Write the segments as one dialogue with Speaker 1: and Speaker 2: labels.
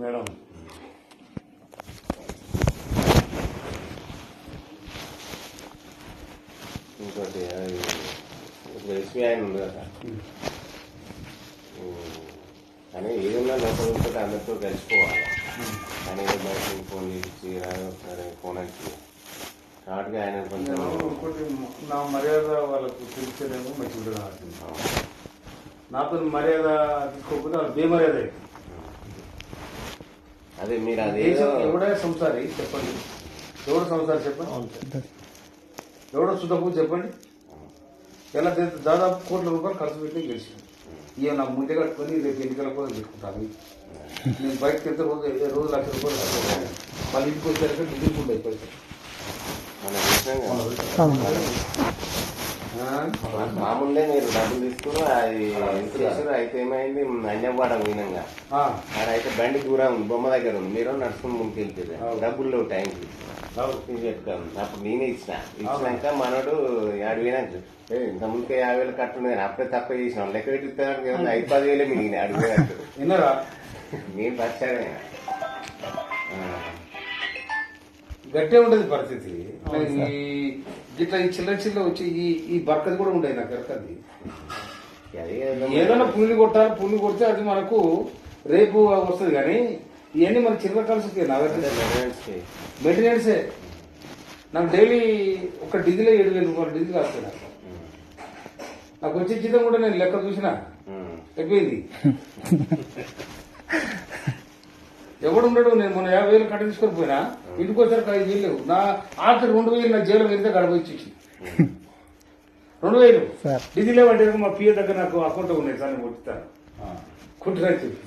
Speaker 1: Madam.
Speaker 2: ఇంకోటి అది ఇప్పుడు ఎస్బీఐ ఉంది కదా. కానీ ఏదన్నా లోపల ఉంటే అందరితో కలిసిపోవాలి. కానీ బయట ఫోన్ చేసి సరే ఫోన్ వచ్చి కాబట్టి ఆయన కొంచెం
Speaker 1: నా మర్యాద వాళ్ళకు తెలిసేదేమో మంచిగా ఉంటుంది నాతో మర్యాద వాళ్ళు బేమర్యాద అవుతుంది.
Speaker 2: అదే మీరు
Speaker 1: దేశం ఎవడే సంసారి చెప్పండి. ఎవడు సంసారి చెప్పండి? ఎవడో సుధకు చెప్పండి? ఎలా దాదాపు కోట్ల రూపాయలు ఖర్చు పెట్టి గెలిచాను ఇక నా ముందే కట్టుకొని రేపు ఎన్నికల కోసం పెట్టుకుంటాను నేను బయటకు వెళ్తే రోజు ఏ రోజు లక్ష రూపాయలు పెట్టాను. మళ్ళీ ఇంటికి డిగ్రీ ఉండే పైసలు?
Speaker 2: మామూలుగా మీరు డబ్బులు తీసుకుని అది చేసారు అయితే ఏమైంది? అన్యవాడ
Speaker 1: ఆ,
Speaker 2: ఆడ అయితే బండి దూరం ఉంది బొమ్మ దగ్గర ఉంది. మీరు నడుచుకుని ముందుకు వెళ్తారు డబ్బులు లేవు టైంకి అప్పుడు నేనే ఇచ్చిన. ఇచ్చినాక మనోడు ఆడు "ఏ, ఇంత ముందుకే యాభై వేలు కట్టుండే అప్పుడే తప్ప చేసినాం లెక్క పెట్టిస్తాను ఐదు పది వేలే మిగిలిన అడిగినట్టు
Speaker 1: విన్నారా?
Speaker 2: నేను పచ్చాడే
Speaker 1: గట్టే ఉండేది పరిస్థితి. ఈ ఇట్లా ఈ చిల్లర చిల్లర వచ్చి ఈ ఈ బర్కది కూడా ఉండేది నాకు ఎరకది ఏదైనా పుల్లి కొట్టాలి పుల్లి కొడితే అది మనకు రేపు వస్తుంది కానీ ఇవన్నీ మన చిల్లర కలిసి నా దగ్గర. మెయింటెనెన్సే నాకు డైలీ ఒక డిజిలో ఏడు వేల రూపాయలు డీజిల్ వస్తుంది నాకు. నాకు వచ్చే జీతం కూడా నేను లెక్క చూసిన. అయిపోయింది. ఎవడు ఉండడు నేను మొన్న యాభై వేలు కట్ట తీసుకొని పోయినా. ఇంటికి వచ్చారు ఐదు వేలు లేవు. నా ఆఖరి రెండు వేలు నా జైలు వెళ్తే గడపచ్చి రెండు వేలు. డీజిల్ ఏమంటే మా పిఏ దగ్గర నాకు అకౌంట్ ఉన్నాయి సార్ నేను కొట్టిస్తాను కుట్టినా చెప్పి.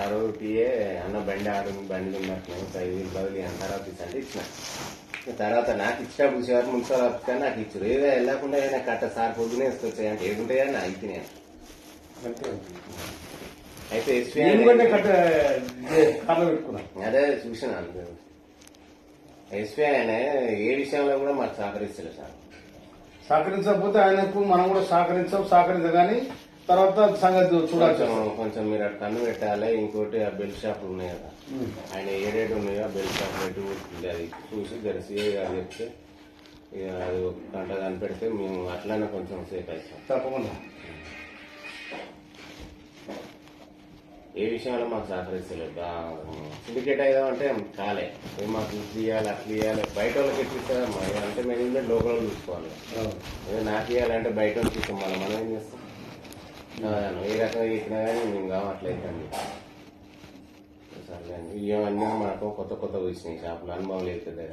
Speaker 2: ఆ రోజు టీఏ అన్న బండి ఆడు బండి ఉన్నట్లు ఐదు వేలు బదులు అని తర్వాత ఇచ్చి అంటే ఇచ్చిన. తర్వాత నాకు ఇచ్చినప్పుడు సార్ మున్సిపల్ ఆఫీస్ నాకు ఇచ్చారు. ఏదో వెళ్ళకుండా కట్ట సార్ పొద్దునే వస్తాయి అంటే ఏముంటాయా నా అయితే నేను
Speaker 1: అంతే.
Speaker 2: అయితే ఎస్పీ అదే చూసిన ఎస్పీ ఆయన ఏ విషయంలో కూడా మాకు సహకరిస్తలేదు సార్.
Speaker 1: సహకరించకపోతే ఆయనకు మనం కూడా సహకరించాం సహకరించగాని తర్వాత సంగతి చూడాల్సి
Speaker 2: కొంచెం మీరు అటు కన్ను పెట్టాలి ఇంకోటి ఆ బెల్ షాపులు ఉన్నాయి కదా. ఆయన ఏ రేటు ఉన్నాయో ఆ బెల్ షాప్ రేటు ఉంటుంది అది చూసి జెర్సీ గారు చెప్తే ఇక అది ఒక గంట కనిపెడితే మేము అట్లనే కొంచెం సేఫ్ అవుతాం.
Speaker 1: తప్పకుండా.
Speaker 2: ఏ విషయంలో మాకు సహకరిస్తలేదు? సిండికేట్ అయ్యామంటే కాలే ఏ మాకు ఇది తీయాలి అట్లా ఇవ్వాలి బయట వాళ్ళకి ఇక అంటే మేము ఏంటంటే లోకల్ వాళ్ళు చూసుకోవాలి. అదే నాకు ఇవ్వాలంటే బయట వాళ్ళకి ఇస్తాం. మళ్ళీ మనం ఏం చేస్తాం? ఏ రకంగా ఇచ్చినా కానీ మేము కావట్లేదు సర్లే అండి. ఇవన్నీ మనకు కొత్త కొత్త వచ్చినాయి షాపులు. అనుభవం లేదు కదా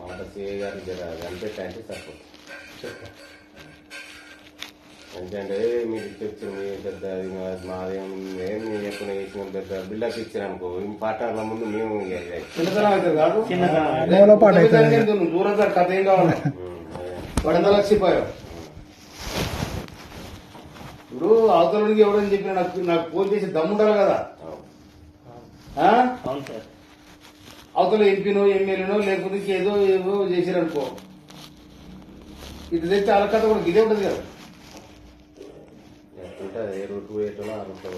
Speaker 2: మాట సిఏ గారు జర కనిపెట్టంటే సరిపోతుంది. ఎందుకంటే మీరు మీ పెద్ద మా- మాదేం ఏం ఎప్పుడు చేసిన పెద్ద బిల్డప్ ఇచ్చారు అనుకో ఈ పాటల ముందు మేము
Speaker 1: దూరం దాకా కథ ఏం కావాలి? లక్షిపోయావు ఇప్పుడు అవతలకి ఎవరని చెప్పిన నాకు నాకు ఫోన్ చేసి దమ్ముండాలి కదా? అవతల ఎంపీనో ఎమ్మెల్యేనో లేకపోతే ఏదో ఏదో చేసిరనుకో. ఇది తెస్తే అలకథ కూడా ఇదే ఉంటుంది కదా.
Speaker 2: ఎట్లుంటుంది ఏ రూట్ పోయేటో ఆ రూట్లో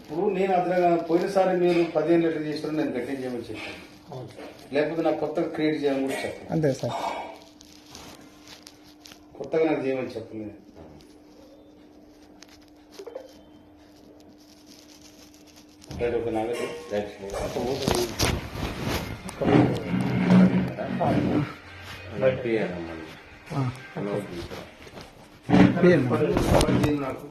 Speaker 1: ఇప్పుడు నేను అతను పోయినసారి మీరు పదిహేను లీటర్ చేసిన నేను గట్టిగా చేయమని చెప్పాను. లేకపోతే నాకు కొత్తగా క్రియేట్ చేయమని కూడా చెప్పాను
Speaker 3: అంతే సార్.
Speaker 1: కొత్తగా నాకు చేయమని చెప్పలేదు. రైట్ ఒక
Speaker 2: గట్టి
Speaker 3: తీయండి.
Speaker 1: నాకు